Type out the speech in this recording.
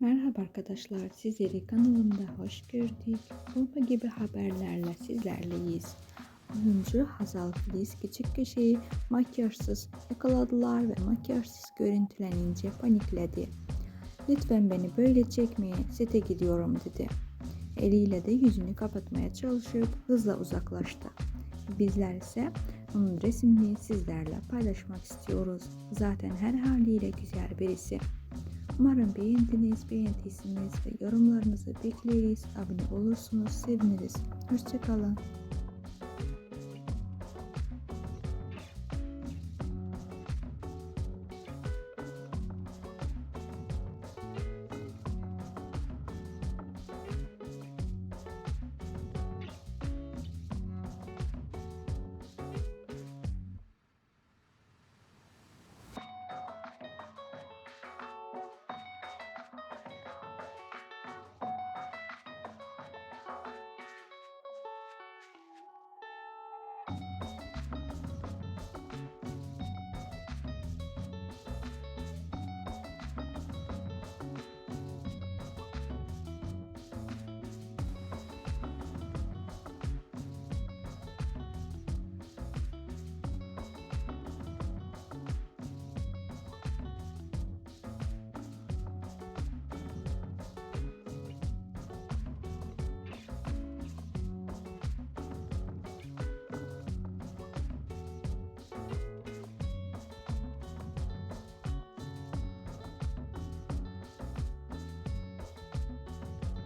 Merhaba arkadaşlar, sizleri kanalımda hoş gördük. Bomba gibi haberlerle sizlerleyiz. Oyuncu Hazal Filiz küçük kişiyi makyajsız yakaladılar ve makyajsız görüntülenince panikledi. Lütfen beni böyle çekmeyin, sete gidiyorum dedi. Eliyle de yüzünü kapatmaya çalışıp hızla uzaklaştı. Bizler ise onun resimini sizlerle paylaşmak istiyoruz. Zaten her haliyle güzel birisi. Umarım beğendiniz, beğendiyseniz ve yorumlarınızı bekleriz. Abone olursunuz, seviniriz. Hoşçakalın.